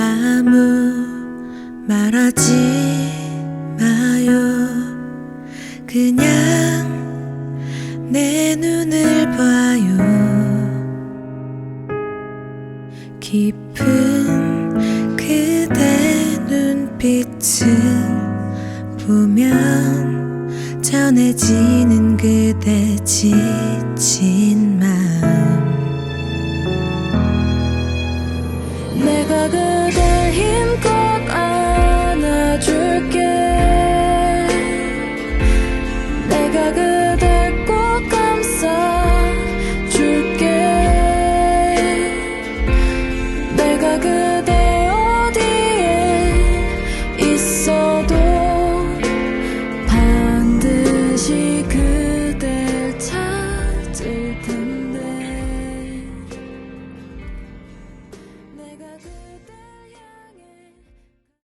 아무 말하지 마요. 그냥 내 눈을 봐요. 깊은 그대 눈빛을 보면 전해지는 그대 지친 내가 그